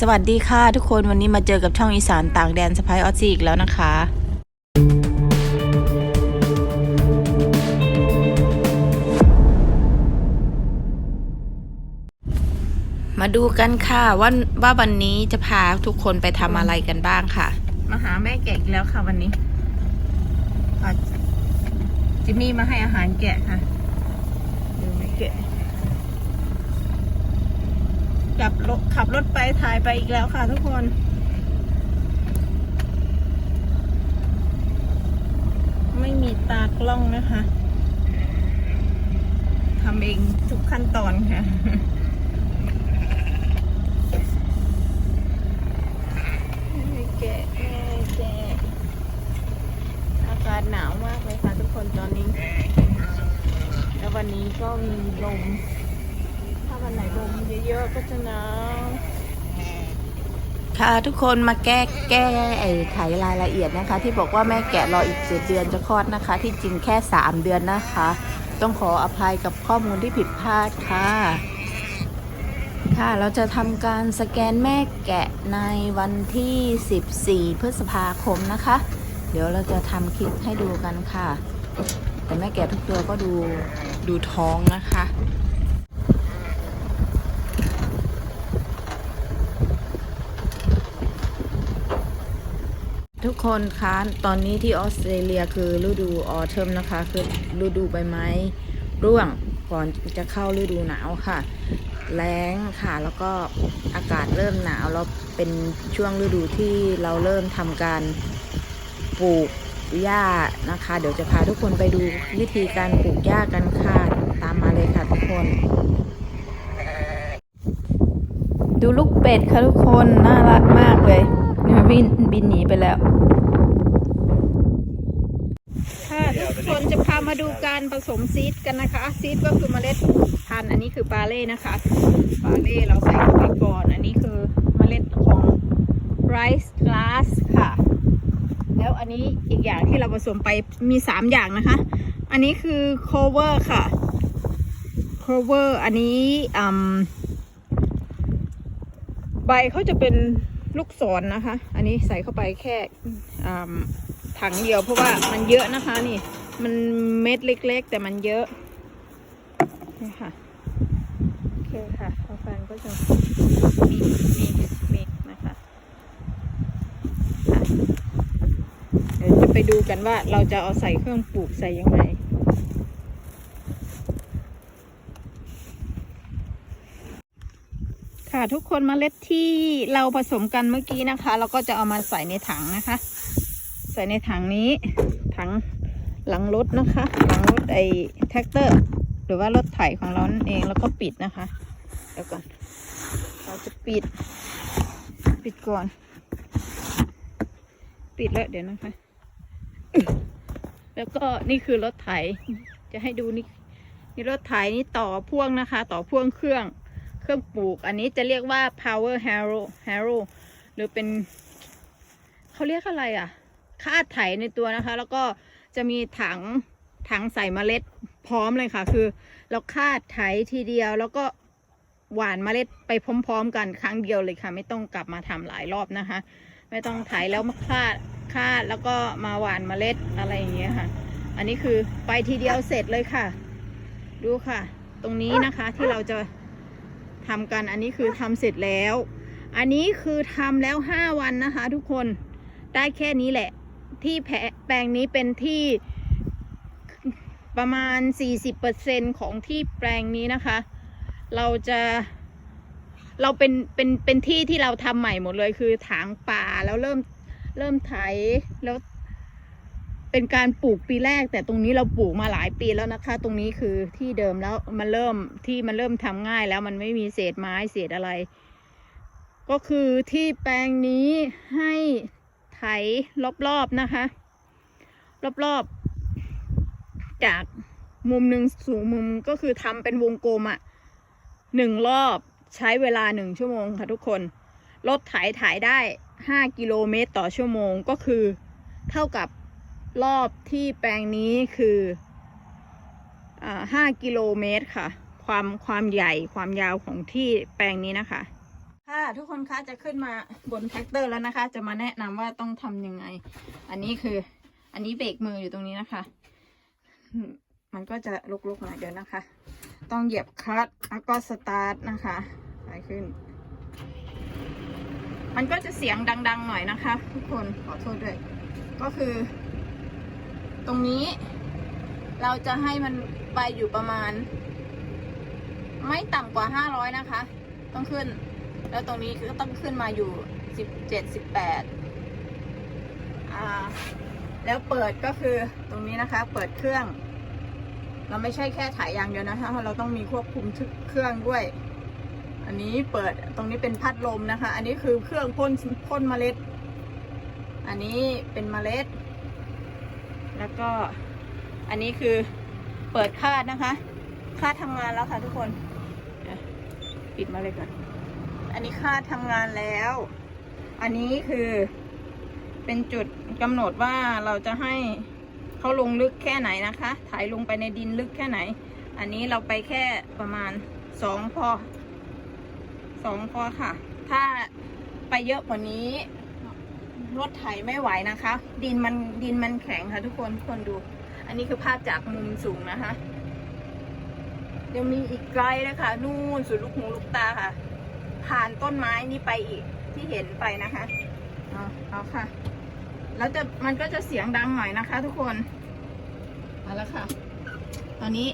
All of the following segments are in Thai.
สวัสดีค่ะทุกคนวันนี้มาเจอกับช่องอีสานต่างแดนสไปออซี่อีกแล้วนะคะมาดูกันค่ะว่าว่าวันนี้จะพาทุกคนไปทำอะไรกันบ้างค่ะ มาหาแม่แกะอีกแล้วค่ะวันนี้จิมมี่มาให้อาหารแกะค่ะดูแม่แกะ ขับรถขับรถไปถ่ายไปอีกแล้วค่ะทุกคนไม่มีตากล้องนะคะทำเองทุกขั้นตอนค่ะ แกะแกะอากาศหนาวมากเลยค่ะทุกคนตอนนี้ แล้ววันนี้ก็มีลม ถ้าวันไหนลม เยอะๆก็จะหนาวค่ะทุกคนมาแก้แก้ไอ้ไขรายละเอียดนะคะ ที่บอกว่าแม่แกะรออีกเจ็ดเดือนจะคลอดนะคะ ที่จริงแค่สามเดือนนะคะ ต้องขออภัยกับข้อมูลที่ผิดพลาดค่ะ ค่ะเราจะทำการสแกนแม่แกะในวันที่ 14 พฤษภาคมนะคะ เดี๋ยวเราจะทำคลิปให้ดูกันค่ะ แต่แม่แกะทุกตัวก็ดูดูท้องนะคะ กคนคะตอนนี้ที่ออสเตรเลียคือฤดูออเทมนะคะ คือฤดูใบไม้ร่วงก่อนจะเข้าฤดูหนาวค่ะ แล้งค่ะ แล้วก็อากาศเริ่มหนาวแล้วเป็นช่วงฤดูที่เราเริ่มทำการปลูกหญ้านะคะ เดี๋ยวจะพาทุกคนไปดูวิธีการปลูกหญ้ากันค่ะ ตามมาเลยค่ะทุกคน ดูลูกเป็ดค่ะทุกคน น่ารักมากเลย นี่มันบินบินหนีไปแล้ว ค่ะทุกคนจะพามาดูการผสมซีดกันนะคะ ซีดก็คือเมล็ดพันธุ์อันนี้คือบาเล่นะคะบาเล่เราใส่เข้าไปก่อน อันนี้คือเมล็ดของไรซ์กลาสค่ะ แล้วอันนี้อีกอย่างที่เราผสมไปมีสามอย่างนะคะ อันนี้คือ cover ค่ะ cover อันนี้ใบเขาจะเป็น ลูกศรนนะคะ อันนี้ใส่เข้าไปแค่ถังเดียวเพราะว่ามันเยอะนะคะนี่ มันเม็ดเล็ก ๆ แต่มันเยอะนี่ค่ะโอเคค่ะพอฟันก็จะมีมีมีนะคะคะเดี๋ยวจะไปดูกันว่าเราจะเอาใส่เครื่องปลูกใส่ยังไง ค่ะ ทุกคนมเมล็ดที่เราผสมกันเมื่อกี้นะคะ เราก็จะเอามาใส่ในถังนะคะ ใส่ในถังนี้ถังหลังรถนะคะ หลังรถไอ้แท็กเตอร์ หรือว่ารถไถของเรานั่นเองแล้วก็ปิดนะคะเดี๋ยวก่อน เราจะปิด ปิดก่อน ปิดแล้วเดี๋ยวนะคะแล้วก็นี่คือรถไถ จะให้ดูนี่นี่รถไถนี่ต่อพ่วงนะคะ ต่อพ่วงเครื่อง เครื่องปลูก อันนี้จะเรียกว่า power harrow harrow หรือเป็นเขาเรียกอะไรอะคาดไถในตัวนะคะ แล้วก็จะมีถังถังใส่เมล็ดพร้อมเลยค่ะ คือ เราคาดไถทีเดียวแล้วก็หว่านเมล็ดไปพร้อม ๆ กันครั้งเดียวเลยค่ะ ไม่ต้องกลับมาทำหลายรอบนะคะ ไม่ต้องไถแล้วมาคาดคาดแล้วก็มาหว่านเมล็ดอะไรอย่างเงี้ยค่ะ อันนี้คือไปทีเดียวเสร็จเลยค่ะ ดูค่ะ ตรงนี้นะคะที่เราจะ ทำกันอันนี้คือทำเสร็จแล้ว อันนี้คือทำแล้วห้าวันนะคะ ทุกคนได้แค่นี้แหละ ที่แผแปลงนี้เป็นที่ประมาณ 40%ของที่แปลงนี้นะคะ เราจะเราเป็นเป็นเป็นที่ที่เราทำใหม่หมดเลยคือถางป่าแล้วเริ่มเริ่มไถแล้ว เป็นการปลูกปีแรก แต่ตรงนี้เราปลูกมาหลายปีแล้วนะคะ ตรงนี้คือที่เดิมแล้วมันเริ่มที่มันเริ่มทำง่ายแล้วมันไม่มีเศษไม้เศษอะไร ก็คือที่แปลงนี้ให้ไถรอบๆนะคะ รอบๆ จากมุมหนึ่งสู่มุมก็คือทำเป็นวงกลมอะหนึ่งรอบใช้เวลาหนึ่งชั่วโมงค่ะทุกคนรถไถถ่ายได้ห้ากิโลเมตรต่อชั่วโมงก็คือเท่ากับ รอบที่แปลงนี้คืออ่าห้ากิโลเมตรค่ะ ความความใหญ่ความยาวของที่แปลงนี้นะคะ ค่ะทุกคนคะจะขึ้นมาบนแท็กเตอร์แล้วนะคะ จะมาแนะนำว่าต้องทำยังไง อันนี้คือ อันนี้เบรกมืออยู่ตรงนี้นะคะมมันก็จะลุกๆหน่อยเดี๋ยวนะคะ ต้องเหยียบคลัตช์แล้วก็สตาร์ทนะคะไปขึ้น มันก็จะเสียงดัง ๆ หน่อยนะคะ ทุกคนขอโทษด้วย ก็คือ ตรงนี้ เราจะให้มันไปอยู่ประมาณ ไม่ต่ำกว่า500นะคะ ต้องขึ้น แล้วตรงนี้คือต้องขึ้นมาอยู่17 18อ่า แล้วเปิดก็คือตรงนี้นะคะ เปิดเครื่อง เราไม่ใช่แค่ถ่ายอย่างเดียวนะคะเราต้องมีควบคุมเครื่องด้วย อันนี้เปิดตรงนี้เป็นพัดลมนะคะ อันนี้คือเครื่องพ่นพ่นเมล็ด อันนี้เป็นเมล็ด แล้วก็อันนี้คือเปิดคาดนะคะ คาดทำงานแล้วค่ะทุกคนปิดมาเลยก่อนอันนี้คาดทำงานแล้ว อันนี้คือเป็นจุดกำหนดว่าเราจะให้เขาลงลึกแค่ไหนนะคะถ่ายลงไปในดินลึกแค่ไหน อันนี้เราไปแค่ประมาณสองพอสองพอค่ะ ถ้าไปเยอะกว่านี้ รถไถไม่ไหวนะคะ ดินมันดินมันแข็งค่ะทุกคนทุกคนดู อันนี้คือภาพจากมุมสูงนะคะยังมีอีกไกลเลยค่ะนู่นสุดลูกหูลูกตาค่ะ ผ่านต้นไม้นี้ไปอีกที่เห็นไปนะคะเอาเอาค่ะ แล้วจะมันก็จะเสียงดังหน่อยนะคะ ทุกคนเอาละค่ะ ตอนนี้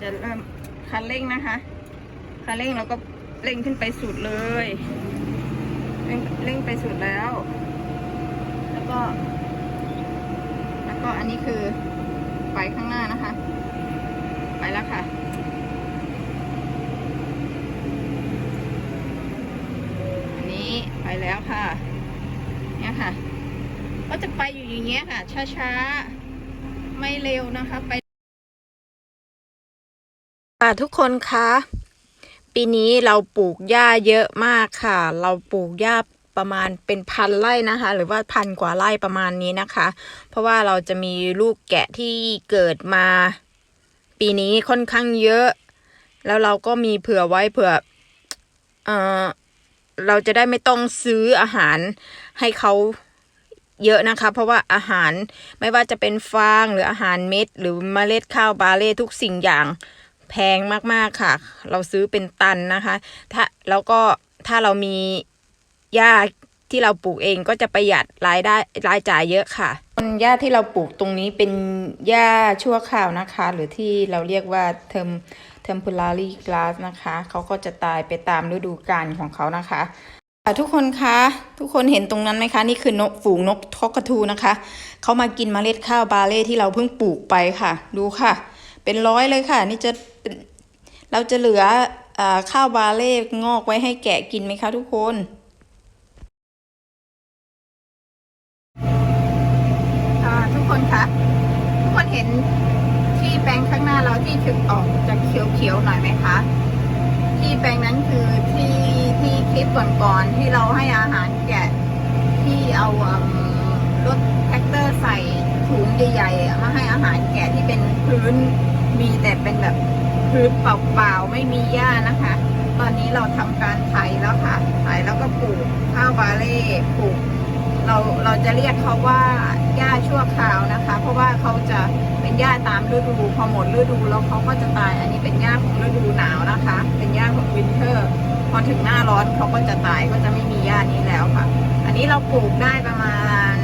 จะเริ่มคันเร่งนะคะคันเร่งเราก็เร่งขึ้นไปสุดเลย ร่งเร่งไปสุดแล้ว แล้วก็ แล้วก็อันนี้คือไปข้างหน้านะคะ ไปแล้วค่ะอันนี้ไปแล้วค่ะ เนี่ยค่ะ ก็จะไปอยู่อย่างเงี้ยค่ะ ช้าๆ ไม่เร็วนะคะ ไปค่ะทุกคนคะ ปีนี้เราปลูกหญ้าเยอะมากค่ะ เราปลูกหญ้าประมาณเป็นพันไร่นะคะ หรือว่าพันกว่าไร่ประมาณนี้นะคะ เพราะว่าเราจะมีลูกแกะที่เกิดมา ปีนี้ค่อนข้างเยอะ แล้วเราก็มีเผื่อไว้เผื่อเอ่อเราจะได้ไม่ต้องซื้ออาหารให้เขาเยอะนะคะ เพราะว่าอาหารไม่ว่าจะเป็นฟางหรืออาหารเม็ด หรือเมล็ดข้าวบาเล่ทุกสิ่งอย่าง แพงมากๆค่ะ เราซื้อเป็นตันนะคะ ถ้าแล้วก็ถ้าเรามีหญ้าที่เราปลูกเองก็จะประหยัดรายได้รายจ่ายเยอะค่ะหญ้าที่เราปลูกตรงนี้เป็นหญ้าชั่วคราวนะคะ หรือที่เราเรียกว่าเทม temporary grass นะคะเขาก็จะตายไปตามฤดูกาลของเขานะคะทุกคนคะทุกคนเห็นตรงนั้นไหมคะ นี่คือนกฝูงนกทอกกระทูนะคะเขามากินเมล็ดข้าวบาเล่ที่เราเพิ่งปลูกไปค่ะ ดูค่ะ เป็นร้อยเลยค่ะ นี่จะ เราจะเหลืออข้าวบาเล่งอกไว้ให้แกะกินไหมคะทุกคนทุกคนคะทุกคนเห็นที่แปลงข้างหน้าเราที่ถึงออกจะเขียวๆหน่อยไหมคะที่แปลงนั้นคือที่ที่คลิปก่อนๆที่เราให้อาหารแกะที่เอารถแท็กเตอร์ใส่ถุงใหญ่ๆมาให้อาหารแกะที่เป็นพื้นมีแต่เป็นแบบ พื้นเปล่าๆไม่มีหญ้านะคะ ตอนนี้เราทำการไถแล้วค่ะไถแล้วก็ปลูกข้าวบาเล่ปลูกเราเราจะเรียกเขาว่าหญ้าชั่วคราวนะคะ เพราะว่าเขาจะเป็นหญ้าตามฤดูพอหมดฤดูแล้วเขาก็จะตายอันนี้เป็นหญ้าของฤดูหนาวนะคะ เป็นหญ้าของวินเทอร์พอถึงหน้าร้อนเขาก็จะตายก็จะไม่มีหญ้านี้แล้วค่ะ อันนี้เราปลูกได้ประมาณ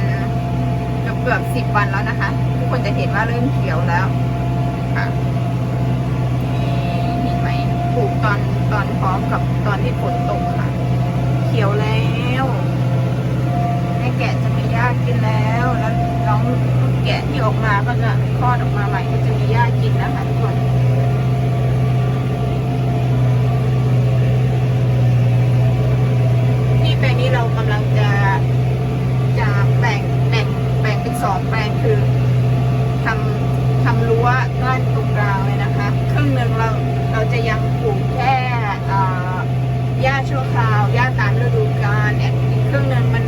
เกือบเกือบสิบวันแล้วนะคะ ทุกคนจะเห็นว่าเริ่มเขียวแล้วค่ะ ลูกตอนตอนพร้อมกับตอนที่ฝนตกค่ะ เขียวแล้วแม่แกะจะมีหญ้ากินแล้ว แล้วน้องแกะที่ออกมาก็จะคลอดออกมาใหม่ก็จะมีหญ้ากินนะคะทุกคน ที่แปลงนี้เรากำลังจะจะแบ่งแบ่งแบ่งเป็นสองแปลงคือทำทำรั้วด้านตรงกลางเลยนะคะ ครึ่งหนึ่งเราเราจะยังปลูกแค่อ่าหญ้าชั่วคราวหญ้าตามฤดูกาลเนี่ยอีกครึ่งหนึ่งมัน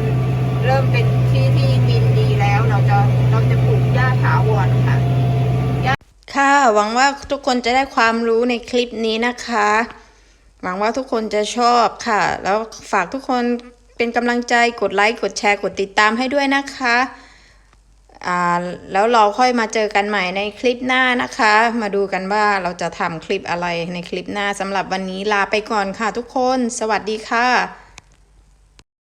เริ่มเป็นที่ที่ดินดีแล้ว เราจะเราจะปลูกหญ้าถาวรค่ะ ค่ะ หวังว่าทุกคนจะได้ความรู้ในคลิปนี้นะคะ หวังว่าทุกคนจะชอบค่ะ แล้วฝากทุกคนเป็นกำลังใจกดไลค์กดแชร์กดติดตามให้ด้วยนะคะแล้วเราค่อยมาเจอกันใหม่ในคลิปหน้านะคะ มาดูกันว่าเราจะทำคลิปอะไรในคลิปหน้าสำหรับวันนี้ลาไปก่อนค่ะทุกคน สวัสดีค่ะ